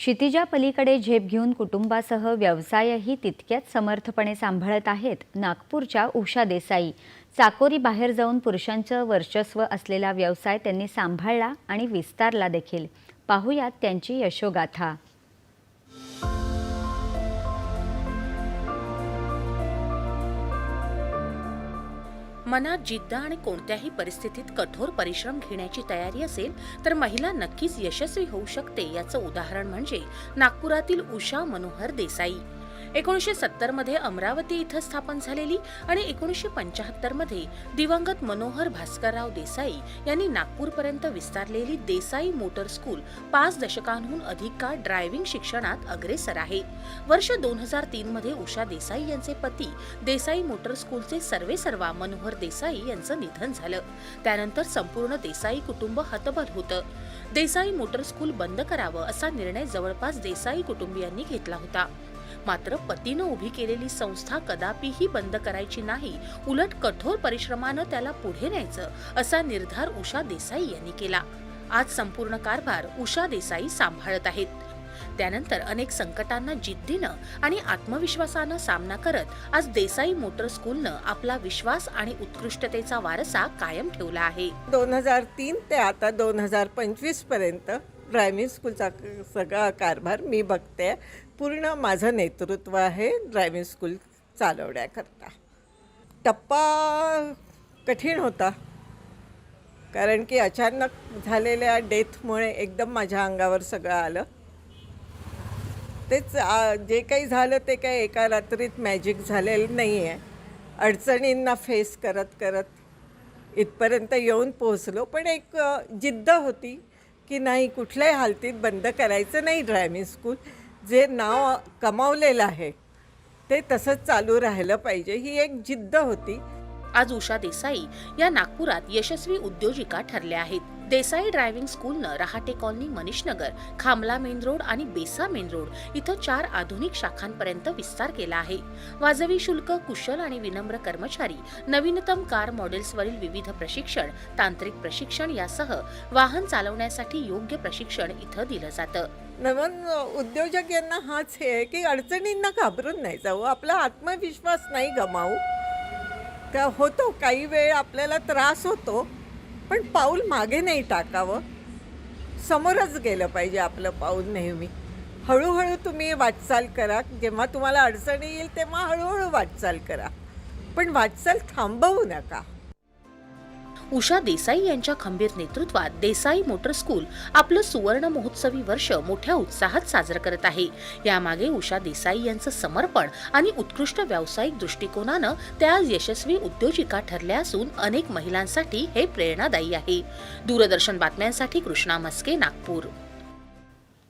क्षितिजा पलीकडे झेप घेऊन कुटुंबासह व्यवसायही तितक्याच समर्थपणे सांभाळत आहेत नागपूरच्या उषा देसाई. चाकोरी बाहेर जाऊन पुरुषांचं वर्चस्व असलेला व्यवसाय त्यांनी सांभाळला आणि विस्तारला देखील. पाहुयात त्यांची यशोगाथा. मनात जिद्द आणि कोणत्याही परिस्थितीत कठोर परिश्रम घेण्याची तयारी असेल तर महिला नक्कीच यशस्वी होऊ शकते. याचं उदाहरण म्हणजे नागपुरातील उषा मनोहर देसाई. एकोणीसशे सत्तरमध्ये अमरावती इथं स्थापन झालेली आणि एकोणीसशे पंच्याहत्तरमध्ये दिवंगत मनोहर भास्करराव देसाई यांनी नागपूरपर्यंत विस्तारलेली देसाई मोटर स्कूल पाच दशकांहून अधिक काळ ड्रायव्हिंग शिक्षणात अग्रेसर आहे. वर्ष दोन हजार तीन मध्ये उषा देसाई यांचे पती देसाई मोटर स्कूलचे सर्वेसर्वा मनोहर देसाई यांचं निधन झालं. त्यानंतर संपूर्ण देसाई कुटुंब हतबल होतं. देसाई मोटर स्कूल बंद करावं असा निर्णय जवळपास देसाई कुटुंबियांनी घेतला होता. मात्र पतीनं उभी केलेली संस्था कदापिही बंद करायची नाही उलट कठोर परिश्रमानं त्याला पुढे न्यायचं असा निर्धार उषा देसाई यांनी केला. आज संपूर्ण कारभार उषा देसाई सांभाळत आहेत. त्यानंतर अनेक संकटांना जिद्दीनं आणि आत्मविश्वासानं सामना करत आज देसाई मोटर स्कूलनं आपला विश्वास आणि उत्कृष्टतेचा वारसा कायम ठेवला आहे. दोन हजार तीन ते आता दोन हजार पंचवीसपर्यंत ड्रायव्हिंग स्कूलचा सगळा कारभार मी बघते. पूर्ण माझं नेतृत्व आहे ड्रायव्हिंग स्कूल चालवण्याकरता. टप्पा कठीण होता. कारण की अचानक झालेल्या डेथमुळे एकदम माझ्या अंगावर सगळं आलं. तेच जे काही झालं ते काही एका रात्रीत मॅजिक झालेलं नाही आहे अडचणींना फेस करत करत इथपर्यंत येऊन पोहोचलो. पण एक जिद्द होती. की नाही कुठल्याही हालतीत बंद करायचं नाही ड्रायव्हिंग स्कूल जे नाव कमावलेलं आहे ते तसंच चालू राहिलं पाहिजे. ही एक जिद्द होती. आज उषा देसाई या नागपुरात यशस्वी उद्योजिका ठरल्या आहेत. Desai driving स्कूलनं Rahate colony Manishnagar Khamla main road आणि बेसा मेन रोड इथं चार आधुनिक शाखांपर्यंत विस्तार केला आहे. वाजवी शुल्क कुशल आणि विनम्र कर्मचारी नवीनतम कार मॉडेल्सवरील विविध प्रशिक्षण तांत्रिक प्रशिक्षण यासह वाहन चालवण्यासाठी योग्य प्रशिक्षण इथं दिलं जातं. नवन उद्योजक यांना हाच हे आहे की अडचणींना घाबरून नाही जाऊ आपला आत्मविश्वास नाही गमावू. का होतो काही वेळ आपल्याला त्रास होतो पण पाऊल मागे नाही टाकावं. समोरच गेलं पाहिजे आपलं पाऊल नेहमी. हळूहळू तुम्ही वाटचाल करा. जेव्हा तुम्हाला अडचणी येईल तेव्हा हळूहळू वाटचाल करा. पण वाटचाल थांबवू नका. उषा देसाई यांच्या खंबीर नेतृत्वात देसाई मोटर स्कूल आपलं सुवर्ण महोत्सवी वर्ष मोठ्या उत्साहात साजरं करत आहे. यामागे उषा देसाई यांचं समर्पण आणि उत्कृष्ट व्यावसायिक दृष्टिकोनानं त्या आज यशस्वी उद्योजिका ठरल्या असून अनेक महिलांसाठी हे प्रेरणादायी आहे. दूरदर्शन बातम्यांसाठी कृष्णा मस्के नागपूर.